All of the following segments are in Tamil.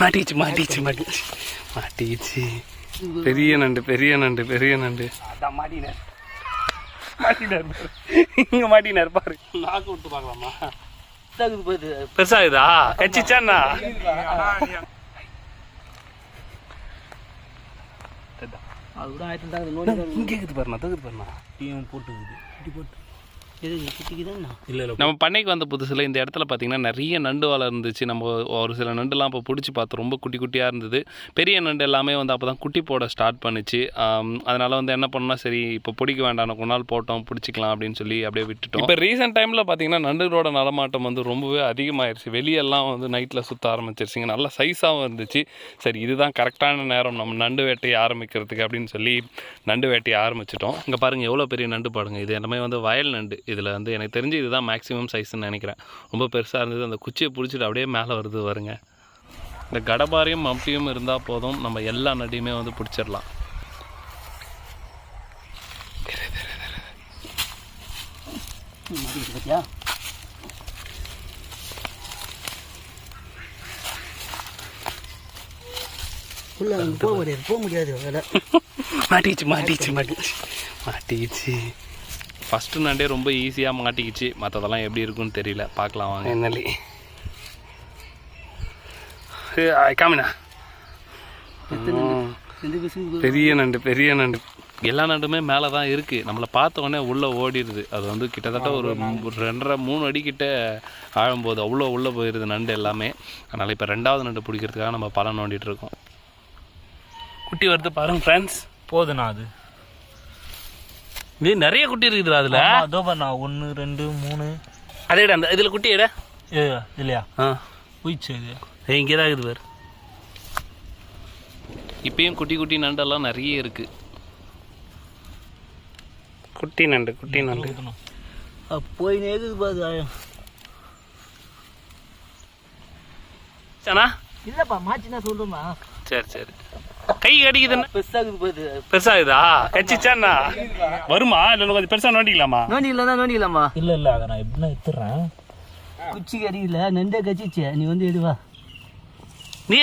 மாட்டிச்சு மாட்டிச்சு மாட்டிச்சு மாட்டிச்சு பெரிய நண்டு பெரிய நண்டு பெரிய நண்டு. அதான் மாட்டினார். மாட்டினார். இங்க மாட்டினார் பாரு. நாக்கு விட்டு பார்க்கலாமா? போகுது. பெருசாகுதா? கச்சிச்சாண்ணா அது கூட ஆயிரத்தி இருக்குது பாருண்ணா தகுது பாருண்ணா. போட்டுக்குது. போட்டு. நம்ம பண்ணைக்கு வந்த புதுசில் இந்த இடத்துல பார்த்தீங்கன்னா நிறைய நண்டு வலை இருந்துச்சு. நம்ம ஒரு சில நண்டுலாம் இப்போ பிடிச்சி பார்த்தோம். ரொம்ப குட்டி குட்டியாக இருந்தது. பெரிய நண்டு எல்லாமே வந்து அப்போ தான் குட்டி போட ஸ்டார்ட் பண்ணுச்சு. அதனால் வந்து என்ன பண்ணோம்னா சரி இப்போ பிடிக்க வேண்டாம். கொஞ்ச நாள் போட்டோம் பிடிச்சிக்கலாம் அப்படின்னு சொல்லி அப்படியே விட்டுட்டோம். இப்போ ரீசெண்ட் டைமில் பார்த்தீங்கன்னா நண்டுகளோட நடமாட்டம் வந்து ரொம்பவே அதிகமாயிருச்சு. வெளியெல்லாம் வந்து நைட்டில் சுற்ற ஆரம்பிச்சிருச்சுங்க. நல்ல சைஸாகவும் இருந்துச்சு. சரி இதுதான் கரெக்டான நேரம். நம்ம நண்டு வேட்டையை ஆரம்பிக்கிறதுக்கு அப்படின்னு சொல்லி நண்டு வேட்டையை ஆரம்பிச்சிட்டோம். இங்கே பாருங்கள் எவ்வளோ பெரிய நண்டு பாருங்க இது எல்லாமே வந்து வயல் நண்டு. இதில் வந்து எனக்கு தெரிஞ்சு இதுதான் மேக்ஸிமம் சைஸ்ன்னு நினைக்கிறேன். ரொம்ப பெருசாக இருந்தது. அந்த குச்சியை பிடிச்சிட்டு அப்படியே மேலே வருது வருங்க இந்த கடபாரியும் மம்பியும் இருந்தால் போதும். நம்ம எல்லா நடியுமே வந்து பிடிச்சிடலாம். பார்த்தியா உள்ள போக முடியாது போக முடியாது வேலை மாட்டிக்கிச்சு மாட்டிக்கிச்சு மாட்டிக்கிச்சு மாட்டிக்கிச்சு ஃபஸ்ட்டு நண்டே ரொம்ப ஈஸியாக மாட்டிக்கிச்சு. மற்றதெல்லாம் எப்படி இருக்குன்னு தெரியல. பார்க்கலாம் வாங்க. என்னலி காமினா பெரிய நண்டு பெரிய நண்டு. எல்லா நண்டுமே மேலே தான் இருக்குது நம்மளை பார்த்த உடனே உள்ளே ஓடிடுது. அது வந்து கிட்டத்தட்ட ஒரு ரெண்டரை மூணு அடி கிட்ட ஆழும்போது அவ்வளோ உள்ளே போயிடுது நண்டு எல்லாமே. அதனால் இப்போ ரெண்டாவது நண்டு பிடிக்கிறதுக்காக நம்ம பழம் நோண்டிட்டு இருக்கோம். குட்டி வருது பாருங்க ஃப்ரெண்ட்ஸ் போதுண்ணா அது. இது நிறைய குட்டி இருக்குதுடா அதில். அதோ பண்ணா ஒன்று ரெண்டு மூணு. அதே அந்த இதில் குட்டி ஏ இல்லையா ஆ. போயிடுச்சு அது இங்கே தான் இருக்குது பாரு. இப்பயும் குட்டி குட்டி நண்டெல்லாம் நிறைய இருக்குது குட்டி நண்டு குட்டி நண்டு. போய் நேக்குது பாது சனா? இல்லைப்பா மாச்சினா சொல்கிறோமா சரி சரி. கை கடிக்குதுன்னு. பெருசாகுது போகுது பெருசாகுதா? கச்சிச்சாண்ணா வருமா? இல்லை கொஞ்சம் பெருசாக நோண்டிக்கலாமா? நோண்டி இல்லைன்னா நோண்டிக்கலாமா? இல்லை இல்லை அதை நான் எப்படின்னா எடுத்துடுறேன் குச்சி கறியில நண்டே கச்சிச்சு. நீ வந்து எடுவா நீ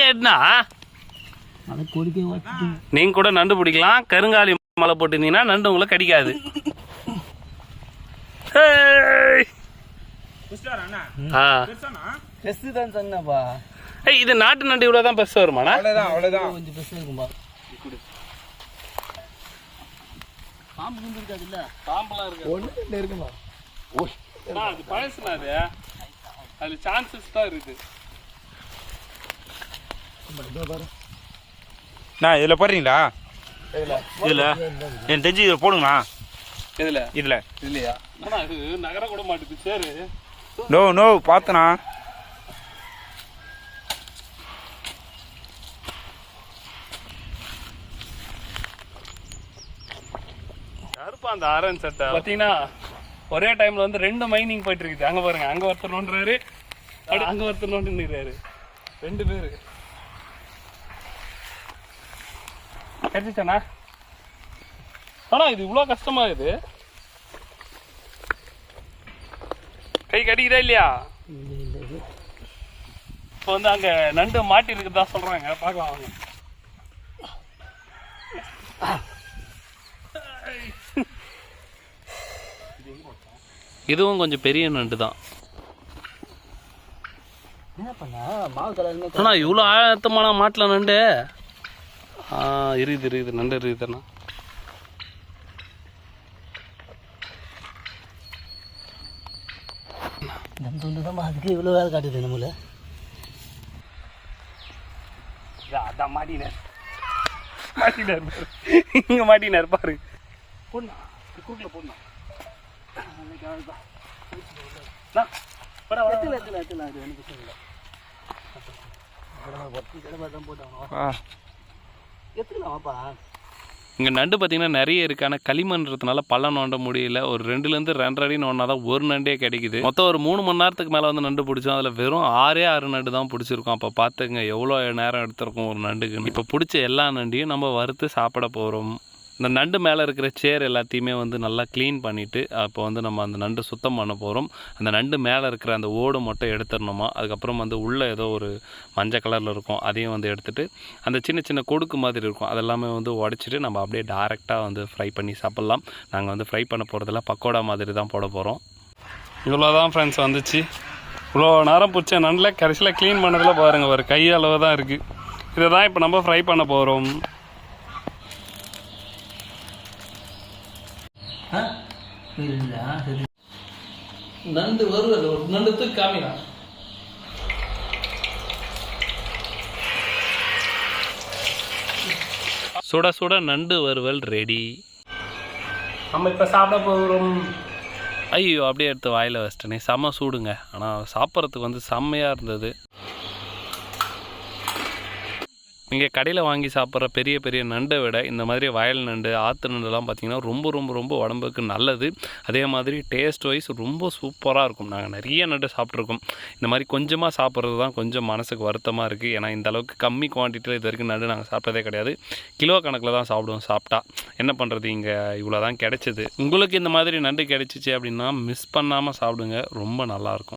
வச்சுட்டு நீங்கள் கூட நண்டு பிடிக்கலாம். கருங்காலி மலை போட்டிருந்தீங்கன்னா நண்டு உங்களை கடிக்காது. ஆ. பெருசு தான் சொன்னப்பா ஏய், இது நாட்டு நண்டு இவ்வளோ தான் பெருசு வருமாண்ணா? கொஞ்சம் பெருசு இருக்கும்பா. பாம்பு குண்டு இருக்காது இல்ல பாம்பெல்லாம் இருக்கு ஒன்று ரெண்டு இருக்குமா அண்ணா, அது பழசுண்ணா அது? அது சான்சஸ் தான் இருக்கு. நான் இதில் போடுறீங்களா? இதில். என் தெரிஞ்சு இதில் போடுங்கண்ணா. இதுல? இதில். இல்லையா? நகர கூட மாட்டுது. சேரு. நோ நோ பார்த்தண்ணா. கருப்பா அந்த ஆரஞ்சு சட்டை பார்த்தீங்கன்னா ஒரே டைம்ல வந்து ரெண்டு மைனிங் போயிட்டு இருக்குது அங்க பாருங்க அங்க ஒருத்தர் நோண்டுறாரு. அட- அங்க ஒருத்தர் நோண்டுறாரு ரெண்டு பேரு. கிடைச்சிச்சாண்ணா ஆனா இது இவ்வளோ கஷ்டமா இது. கை கடிக்குதா இல்லையா? இப்போ வந்து அங்க நண்டு மாட்டி இருக்குதா சொல்றாங்க. பார்க்கலாம் வாங்க. இதுவும் கொஞ்சம் பெரிய நண்டு தான். இவ்வளோ ஆழத்தமான மாட்டில் நண்டு? ஆ இருக்குது இருக்குது நண்டு இருக்குதுண்ணா தான் அதுக்கு இவ்வளோ வேலை காட்டுது நம்மள அதான் மாட்டினார் மாட்டினார் இங்கே மாட்டினார் பாரு. போடணும் எத்தனை எத்தனை எத்தனை அது எனக்கு இங்கே நண்டு பார்த்தீங்கன்னா நிறைய இருக்கு. ஆனால் களிமண்றதுனால பள்ளம் நோண்ட முடியல. ஒரு ரெண்டுலேருந்து ரெண்டரை அடி நோண்டா தான் ஒரு நண்டே கிடைக்குது. மொத்தம் ஒரு மூணு மணி நேரத்துக்கு மேலே வந்து நண்டு பிடிச்சோம். அதில் வெறும் ஆறே ஆறு நண்டு தான் பிடிச்சிருக்கோம். அப்போ பார்த்துங்க எவ்வளோ நேரம் எடுத்திருக்கோம் ஒரு நண்டுக்கு இப்போ பிடிச்ச எல்லா நண்டையும் நம்ம வறுத்து சாப்பிட போகிறோம் இந்த நண்டு மேலே இருக்கிற சேர் எல்லாத்தையுமே வந்து நல்லா க்ளீன் பண்ணிவிட்டு அப்போ வந்து நம்ம அந்த நண்டு சுத்தம் பண்ண போகிறோம் அந்த நண்டு மேலே இருக்கிற அந்த ஓடு மட்டும் எடுத்துடணுமா? அதுக்கப்புறம் வந்து உள்ளே ஏதோ ஒரு மஞ்சள் கலரில் இருக்கும் அதையும் வந்து எடுத்துகிட்டு அந்த சின்ன சின்ன கொடுக்கு மாதிரி இருக்கும். அதெல்லாமே வந்து உடச்சிட்டு நம்ம அப்படியே டேரெக்டாக வந்து ஃப்ரை பண்ணி சாப்பிட்லாம். நாங்கள் வந்து ஃப்ரை பண்ண போகிறதெல்லாம் பக்கோடா மாதிரி தான் போட போகிறோம் இவ்வளோ தான் ஃப்ரெண்ட்ஸ் வந்துச்சு. இவ்வளோ நேரம் பிடிச்ச நண்டில் கடைசியில் க்ளீன் பண்ணதில் பாருங்கள் ஒரு கை அளவு தான் இருக்குது இதை தான் இப்போ நம்ம ஃப்ரை பண்ண போகிறோம் வருவது ஒரு நண்டு தூக்கி காமினா சுட சுட நண்டு வறுவல் ரெடி நம்ம இப்போ சாப்பிட போகிறோம். ஐயோ அப்படியே எடுத்து வாயில் வச்சிட்டேனே. செம்ம சூடுங்க. ஆனால் சாப்பிட்றதுக்கு வந்து செம்மையாக இருந்தது. இங்கே கடையில் வாங்கி சாப்பிட்ற பெரிய பெரிய நண்டை விட இந்த மாதிரி வயல் நண்டு ஆற்று நண்டுலாம் பார்த்திங்கன்னா ரொம்ப ரொம்ப ரொம்ப உடம்புக்கு நல்லது. அதே மாதிரி டேஸ்ட் வைஸ் ரொம்ப சூப்பராக இருக்கும். நாங்கள் நிறைய நண்டு சாப்பிட்ருக்கோம். இந்த மாதிரி கொஞ்சமாக சாப்பிட்றது தான் கொஞ்சம் மனசுக்கு வருத்தமாக இருக்குது ஏன்னா இந்த அளவுக்கு கம்மி குவான்டிட்டியில் இது வரைக்கும் நண்டு நாங்கள் சாப்பிட்டதே கிடையாது. கிலோ கணக்கில் தான் சாப்பிடுவோம் சாப்பிட்டா. என்ன பண்ணுறது இங்கே இவ்வளோ தான் கிடைச்சிது. உங்களுக்கு இந்த மாதிரி நண்டு கிடைச்சிச்சு அப்படின்னா மிஸ் பண்ணாமல் சாப்பிடுங்க. ரொம்ப நல்லாயிருக்கும்